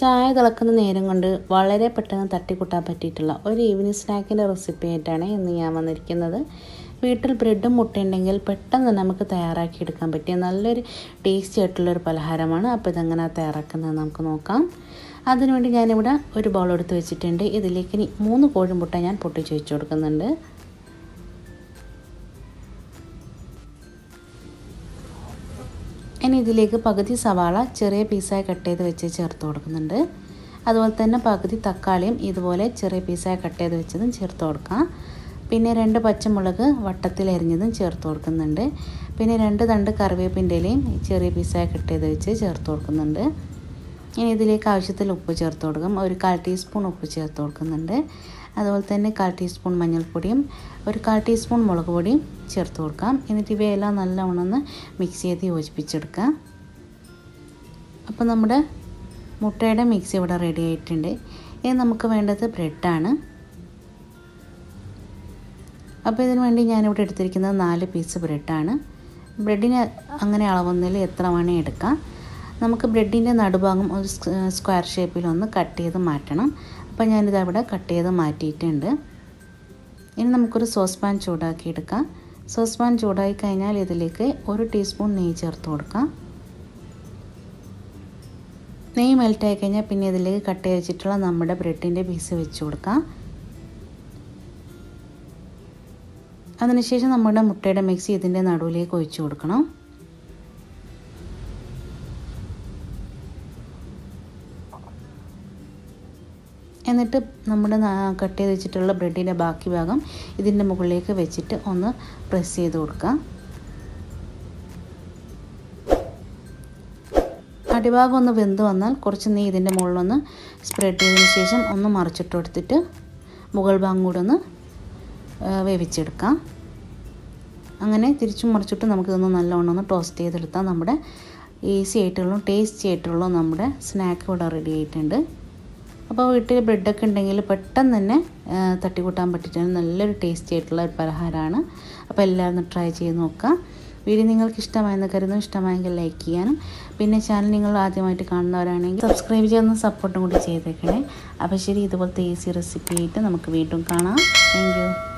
ചായ തിളക്കുന്ന നേരം കൊണ്ട് വളരെ പെട്ടെന്ന് തട്ടിക്കൂട്ടാൻ പറ്റിയിട്ടുള്ള ഒരു ഈവനിങ് സ്നാക്കിന്റെ റെസിപ്പി ആയിട്ടാണ് ഇന്ന് ഞാൻ വന്നിരിക്കുന്നത്. വീട്ടിൽ ബ്രെഡും മുട്ടയുണ്ടെങ്കിൽ പെട്ടെന്ന് നമുക്ക് തയ്യാറാക്കി എടുക്കാൻ പറ്റിയ നല്ലൊരു ടേസ്റ്റി ആയിട്ടുള്ളൊരു പലഹാരമാണ്. അപ്പോൾ ഇതെങ്ങനെ തയ്യാറാക്കുന്നത് നമുക്ക് നോക്കാം. അതിനുവേണ്ടി ഞാനിവിടെ ഒരു ബൗൾ എടുത്ത് വെച്ചിട്ടുണ്ട്. ഇതിലേക്ക് ഇനി മൂന്ന് കോഴിമുട്ട ഞാൻ പൊട്ടിച്ച് വെച്ച് കൊടുക്കുന്നുണ്ട്. ഇനി ഇതിലേക്ക് പകുതി സവാള ചെറിയ പീസായി കട്ട് ചെയ്ത് വെച്ച് ചേർത്ത് കൊടുക്കുന്നുണ്ട്. അതുപോലെ തന്നെ പകുതി തക്കാളിയും ഇതുപോലെ ചെറിയ പീസായി കട്ട് ചെയ്ത് വെച്ചതും ചേർത്ത് കൊടുക്കാം. പിന്നെ രണ്ട് പച്ചമുളക് വട്ടത്തിൽ അരിഞ്ഞതും ചേർത്ത് കൊടുക്കുന്നുണ്ട്. പിന്നെ രണ്ട് തണ്ട് കറിവേപ്പിന്റെ ഇലയും ചെറിയ പീസായി കട്ട് ചെയ്ത് വെച്ച് ചേർത്ത് കൊടുക്കുന്നുണ്ട്. ഇനി ഇതിലേക്ക് ആവശ്യത്തിൽ ഉപ്പ് ചേർത്ത് കൊടുക്കും. ഒരു കാൽ ടീസ്പൂൺ ഉപ്പ് ചേർത്ത് കൊടുക്കുന്നുണ്ട്. അതുപോലെ തന്നെ കാൽ ടീസ്പൂൺ മഞ്ഞൾപ്പൊടിയും ഒരു കാൽ ടീസ്പൂൺ മുളക് പൊടിയും ചേർത്ത് കൊടുക്കാം. എന്നിട്ട് ഇവയെല്ലാം നല്ലവണ്ണം ഒന്ന് മിക്സ് ചെയ്ത് യോജിപ്പിച്ചെടുക്കാം അപ്പോൾ നമ്മുടെ മുട്ടയുടെ മിക്സ് ഇവിടെ റെഡി ആയിട്ടുണ്ട്. ഇനി നമുക്ക് വേണ്ടത് ബ്രെഡാണ് അപ്പോൾ ഇതിനു വേണ്ടി ഞാനിവിടെ എടുത്തിരിക്കുന്നത് നാല് പീസ് ബ്രെഡാണ് ബ്രെഡിന് അങ്ങനെ അളവൊന്നിൽ എത്ര വേണേൽ എടുക്കാം. നമുക്ക് ബ്രെഡിന്റെ നടുഭാഗം ഒരു സ്ക്വയർ ഷേപ്പിലൊന്ന് കട്ട് ചെയ്ത് മാറ്റണം. അപ്പോൾ ഞാനിത് അവിടെ കട്ട് ചെയ്ത് മാറ്റിയിട്ടുണ്ട്. ഇനി നമുക്കൊരു സോസ് പാൻ ചൂടാക്കി എടുക്കാം. സോസ് പാൻ ചൂടായി കഴിഞ്ഞാൽ ഇതിലേക്ക് ഒരു ടീസ്പൂൺ നെയ്യ് ചേർത്ത് കൊടുക്കാം. നെയ്യ് മെൽറ്റായി കഴിഞ്ഞാൽ പിന്നെ ഇതിലേക്ക് കട്ട് ചെയ്ത് വെച്ചിട്ടുള്ള നമ്മുടെ ബ്രെഡിന്റെ പീസ് വെച്ച് കൊടുക്കാം. അതിനുശേഷം നമ്മുടെ മുട്ടയുടെ മിക്സി ഇതിന്റെ നടുവിലേക്ക് ഒഴിച്ചു കൊടുക്കണം. എന്നിട്ട് നമ്മുടെ കട്ട് ചെയ്ത് വെച്ചിട്ടുള്ള ബ്രെഡിന്റെ ബാക്കി ഭാഗം ഇതിന്റെ മുകളിലേക്ക് വെച്ചിട്ട് ഒന്ന് പ്രസ് ചെയ്ത് കൊടുക്കാം അടിഭാഗം ഒന്ന് വെന്ത് വന്നാൽ കുറച്ച് നീ ഇതിന്റെ മുകളിലൊന്ന് സ്പ്രെഡ് ചെയ്തതിന് ശേഷം ഒന്ന് മറിച്ചിട്ട് കൊടുത്തിട്ട് മുകൾ ഭാഗം കൂടെ ഒന്ന് വേവിച്ചെടുക്കാം അങ്ങനെ തിരിച്ചും മറിച്ചിട്ട് നമുക്കിതൊന്ന് നല്ലവണ്ണം ഒന്ന് ടോസ്റ്റ് ചെയ്തെടുത്താൽ നമ്മുടെ ഈസി ആയിട്ടുള്ള ടേസ്റ്റി ആയിട്ടുള്ള നമ്മുടെ സ്നാക്ക് ഇവിടെ റെഡി ആയിട്ടുണ്ട്. അപ്പോൾ വീട്ടിൽ ബ്രെഡൊക്കെ ഉണ്ടെങ്കിൽ പെട്ടെന്ന് തന്നെ തട്ടിക്കൂട്ടാൻ പറ്റിയിട്ടാണ് നല്ലൊരു ടേസ്റ്റി ആയിട്ടുള്ള ഒരു പലഹാരമാണ്. അപ്പോൾ എല്ലാവരും ട്രൈ ചെയ്ത് നോക്കാം വീഡിയോ നിങ്ങൾക്ക് ഇഷ്ടമായെന്ന് കരുതുന്നു. ഇഷ്ടമായെങ്കിൽ ലൈക്ക് ചെയ്യാനും. പിന്നെ ചാനൽ നിങ്ങൾ ആദ്യമായിട്ട് കാണുന്നവരാണെങ്കിൽ സബ്സ്ക്രൈബ് ചെയ്യുന്ന സപ്പോർട്ടും കൂടി ചെയ്തേക്കണേ. അപ്പോൾ ശരി ഇതുപോലത്തെ ഈസി റെസിപ്പി ആയിട്ട് നമുക്ക് വീണ്ടും കാണാം. താങ്ക്